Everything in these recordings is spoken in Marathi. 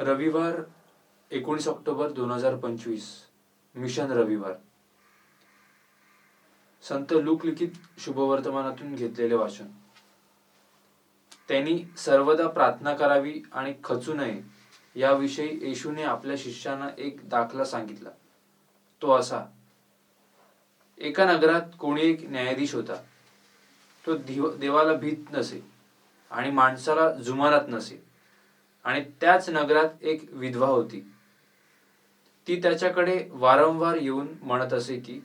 रविवार एकोणीस ऑक्टोबर दोन हजार पंचवीस. मिशन रविवार. संत लूक लिखित शुभवर्तमानातून घेतलेले वाचन. त्यांनी सर्वदा प्रार्थना करावी आणि खचू नये याविषयी येशूने आपल्या शिष्यांना एक दाखला सांगितला. तो असा एका नगरात कोणी एक न्यायाधीश होता. तो दिव- देवाला भीत नसे आणि माणसाला जुमानत नसे. आणि त्याच नगरात एक विधवा होती. ती त्याच्याकडे वारंवार येऊन म्हणत असे की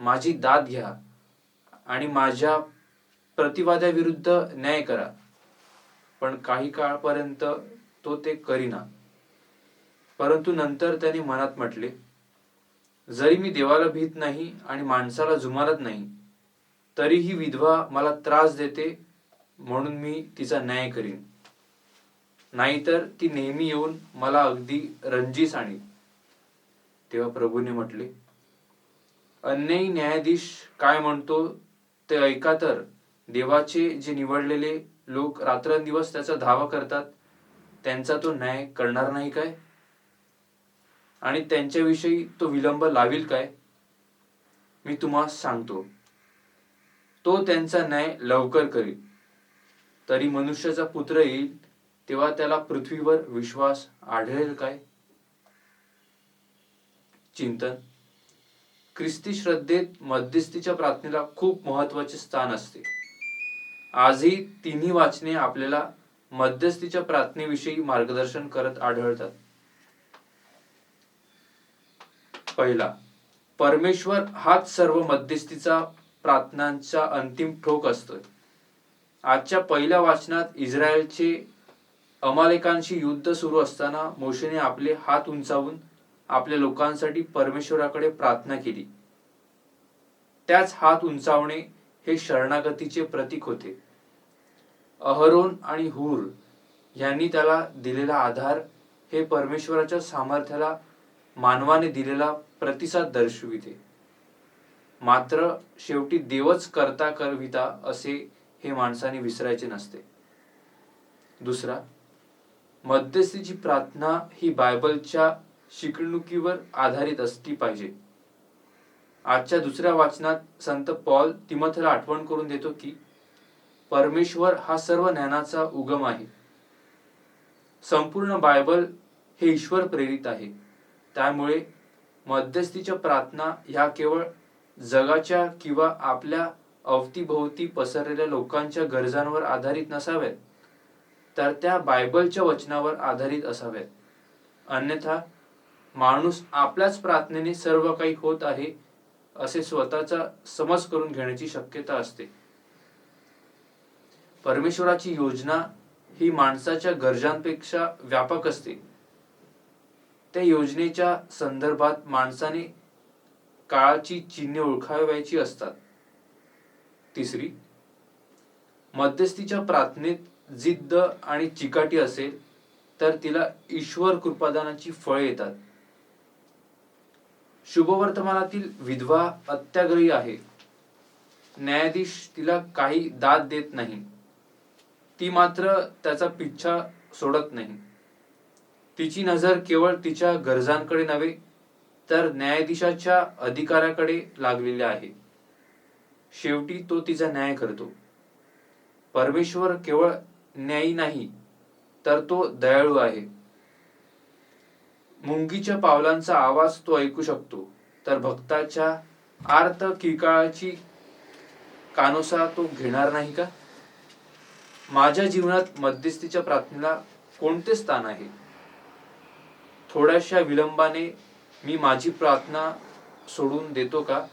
माझी दाद घ्या आणि माझ्या प्रतिवाद्याविरुद्ध न्याय करा पण काही काळपर्यंत तो ते करीना. परंतु नंतर त्याने मनात म्हटले जरी मी देवाला भीत नाही आणि माणसाला जुमारत नाही तरीही विधवा मला त्रास देते म्हणून मी तिचा न्याय करीन. नाहीतर ती नेहमी येऊन मला अगदी रंजीस आणील. तेव्हा प्रभूने म्हटले अन्यायी न्यायाधीश काय म्हणतो ते ऐका तर. देवाचे जे निवडलेले लोक रात्रंदिवस त्याचा धावा करतात त्यांचा तो न्याय करणार नाही काय? आणि त्यांच्याविषयी तो विलंब लावील काय? मी तुम्हाला सांगतो. तो त्यांचा न्याय लवकर करील. तरी मनुष्याचा पुत्र येईल तेव्हा त्याला पृथ्वीवर विश्वास आढळेल काय? चिंतन. ख्रिस्ती श्रद्धेत मध्यस्थीच्या प्रार्थनेला खूप महत्त्वाचे स्थान असते. आजही तिन्ही वाचने आपल्याला मध्यस्थीच्या प्रार्थनेविषयी मार्गदर्शन करत आढळतात. पहिला परमेश्वर हाच सर्व मध्यस्थीचा प्रार्थनांचा अंतिम ठोक असतोय. आजच्या पहिल्या वाचनात इस्रायलचे अमालेकांशी युद्ध सुरू असताना मोशेने आपले हात उंचावून आपल्या लोकांसाठी परमेश्वराकडे प्रार्थना केली. त्याच हात उंचावणे हे शरणागतीचे प्रतीक होते. अहरोन आणि हूर यांनी त्याला दिलेला आधार हे परमेश्वराच्या सामर्थ्याला मानवाने दिलेला प्रतिसाद दर्शविते. मात्र शेवटी देवच करता करविता असे हे माणसाने विसरायचे नसते. दुसरा मध्यस्थीची प्रार्थना ही बायबलच्या शिकणुकीवर आधारित असली पाहिजे. आजच्या दुसऱ्या वाचनात संत पॉल तिमथला आठवण करून देतो की परमेश्वर हा सर्व ज्ञानाचा उगम आहे. संपूर्ण बायबल हे ईश्वर प्रेरित आहे. त्यामुळे मध्यस्थीच्या प्रार्थना ह्या केवळ जगाच्या किंवा आपल्या अवतीभोवती पसरलेल्या लोकांच्या गरजांवर आधारित नसाव्यात. तर त्या बायबलच्या वचनावर आधारित असाव्यात. अन्यथा माणूस आपल्याच प्रार्थनेने सर्व काही होत आहे असे स्वतःचा समज करून घेण्याची शक्यता असते. परमेश्वराची योजना ही माणसाच्या गरजांपेक्षा व्यापक असते. त्या योजनेच्या संदर्भात माणसाने काळाची चिन्हे ओळखावयाची असतात. तिसरी मध्यस्थीच्या प्रार्थनेत जिद्द आणि चिकाटी असेल तर तिला ईश्वर कृपादानाची फळे येतात. शुभवर्तमानातील विधवा अत्याग्रही आहे. न्यायाधीश तिला काही दाद देत नाही. ती मात्र त्याचा पिच्छा सोडत नाही. तिची नजर केवळ तिच्या गरजांकडे नव्हे तर न्यायाधीशाच्या अधिकाराकडे लागलेली आहे. शेवटी तो तिचा न्याय करतो. परमेश्वर केवळ न्यायी नाही तर तो दयाळू आहे. मुंगीच्या पावलांचा आवाज तो ऐकू शकतो तर भक्ताच्या आर्त किकाळाची कानोसा तो घेणार नाही का? माझ्या जीवनात मध्यस्थीच्या प्रार्थनेला कोणते स्थान आहे? थोड्याशा विलंबाने मी माझी प्रार्थना सोडून देतो का?